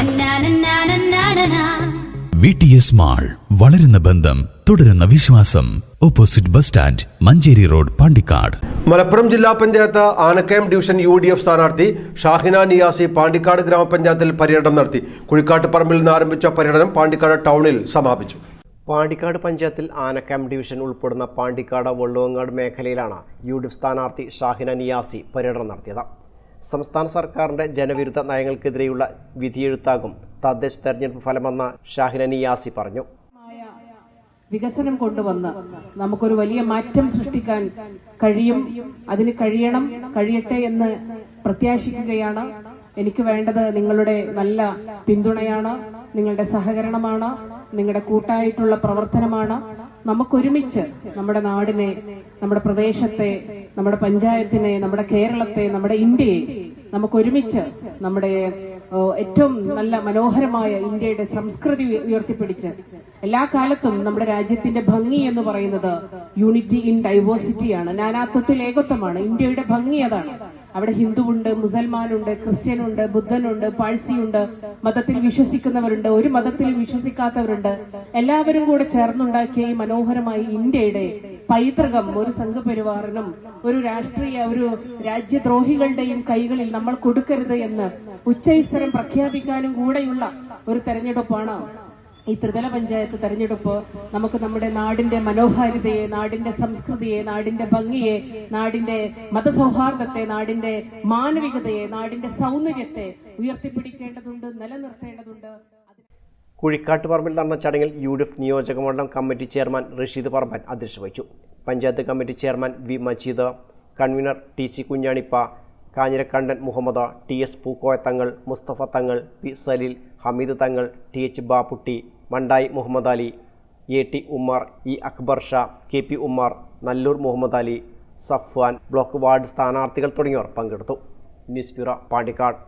നന്നാനന്നാനന്നാനനാ. V T S mall വളരുന്ന ബന്ധം തുടരുന്ന വിശ്വാസം. Opposite bus stand Manjeri road Pandikkad. Malappuram ജില്ലാ panchayat Anakkayam division U D F സ്ഥാനാർത്ഥി ഷാഹിന നിയാസി പാണ്ടിക്കാട് ഗ്രാമപഞ്ചായത്തിൽ പര്യടനം നടത്തി. കുഴിക്കാട്ടുപറമ്പിൽ നിന്ന് ആരംഭിച്ച പര്യടനം പാണ്ടിക്കാട് ടൗണിൽ സമാപിച്ചു. പാണ്ടിക്കാട് പഞ്ചായത്തിൽ ആനക്കയം ഡിവിഷൻ ഉൾപ്പെടുന്ന പാണ്ടിക്കാട് വള്ളുവങ്ങാട് മേഖലയിലാണ് യു ഡി എഫ് സ്ഥാനാർത്ഥി ഷാഹിന നിയാസി പര്യടനം നടത്തിയത്. സംസ്ഥാന സർക്കാരിന്റെ ജനവിരുദ്ധ നയങ്ങൾക്കെതിരെയുള്ള വിധിയെഴുത്താകും തദ്ദേശ തെരഞ്ഞെടുപ്പ് ഫലമെന്ന് ഷാഹിന നിയാസി പറഞ്ഞു. വികസനം കൊണ്ടുവന്ന് നമുക്കൊരു വലിയ മാറ്റം സൃഷ്ടിക്കാൻ കഴിയും. അതിന് കഴിയണം കഴിയട്ടെ എന്ന് പ്രത്യാശിക്കുകയാണ്. എനിക്ക് വേണ്ടത് നിങ്ങളുടെ നല്ല പിന്തുണയാണ് നിങ്ങളുടെ സഹകരണമാണ് നിങ്ങളുടെ കൂട്ടായിട്ടുള്ള പ്രവർത്തനമാണ്. നമുക്കൊരുമിച്ച് നമ്മുടെ നാടിനെ നമ്മുടെ പ്രദേശത്തെ നമ്മുടെ പഞ്ചായത്തിനെ നമ്മുടെ കേരളത്തെ നമ്മുടെ ഇന്ത്യയെ നമുക്ക് ഒരുമിച്ച് നമ്മുടെ ഏറ്റവും നല്ല മനോഹരമായ ഇന്ത്യയുടെ സംസ്കൃതി ഉയ- ഉയർത്തിപ്പിടിച്ച് എല്ലാ കാലത്തും നമ്മുടെ രാജ്യത്തിന്റെ ഭംഗി എന്ന് പറയുന്നത് യൂണിറ്റി ഇൻ ഡൈവേഴ്സിറ്റിയാണ് നാനാത്വത്തിൽ ഏകത്വമാണ്. ഇന്ത്യയുടെ ഭംഗി അതാണ്. അവിടെ ഹിന്ദുവുണ്ട് മുസൽമാനുണ്ട് ക്രിസ്ത്യനുണ്ട് ബുദ്ധനുണ്ട് പാഴ്സിയുണ്ട് മതത്തിൽ വിശ്വസിക്കുന്നവരുണ്ട് ഒരു മതത്തിൽ വിശ്വസിക്കാത്തവരുണ്ട്. എല്ലാവരും കൂടെ ചേർന്നുണ്ടാക്കിയ ഈ മനോഹരമായ ഇന്ത്യയുടെ പൈതൃകം ഒരു സംഘപരിവാറിനും ഒരു രാഷ്ട്രീയ ഒരു രാജ്യദ്രോഹികളുടെയും കൈകളിൽ നമ്മൾ കൊടുക്കരുത് എന്ന് ഉച്ചൈസ്തരം പ്രഖ്യാപിക്കാനും കൂടെയുള്ള ഒരു തെരഞ്ഞെടുപ്പാണ് ഈ ത്രിതല പഞ്ചായത്ത് തെരഞ്ഞെടുപ്പ് നമുക്ക് നമ്മുടെ നാടിന്റെ മനോഹാരിതയെ നാടിന്റെ സംസ്കൃതിയെ നാടിന്റെ ഭംഗിയെ നാടിന്റെ മതസൗഹാർദ്ദത്തെ നാടിന്റെ മാനവികതയെ നാടിന്റെ സൗന്ദര്യത്തെ ഉയർത്തിപ്പിടിക്കേണ്ടതുണ്ട് നിലനിർത്തേണ്ടതുണ്ട്. കുഴിക്കാട്ട് പറമ്പിൽ നടന്ന ചടങ്ങിൽ യു ഡി എഫ് നിയോജക മണ്ഡലം കമ്മിറ്റി ചെയർമാൻ റഷീദ് പറമ്പൻ അധ്യക്ഷ വഹിച്ചു. Panchayat committee chairman V Majeed convener T C Kunjanippa Kanjirakkandan Muhammad T S Pookoya Thangal Musthafa Thangal P Saleel Hameed Thangal T H Bapputty Mandayi Muhammad Ali A T Ummer E Akbar Sha K P Ummer Nallur Muhammad Ali Safwan block ward സ്ഥാനാർത്ഥികൾ തുടങ്ങിയവർ പങ്കെടുത്തു. News bureau Pandikkad.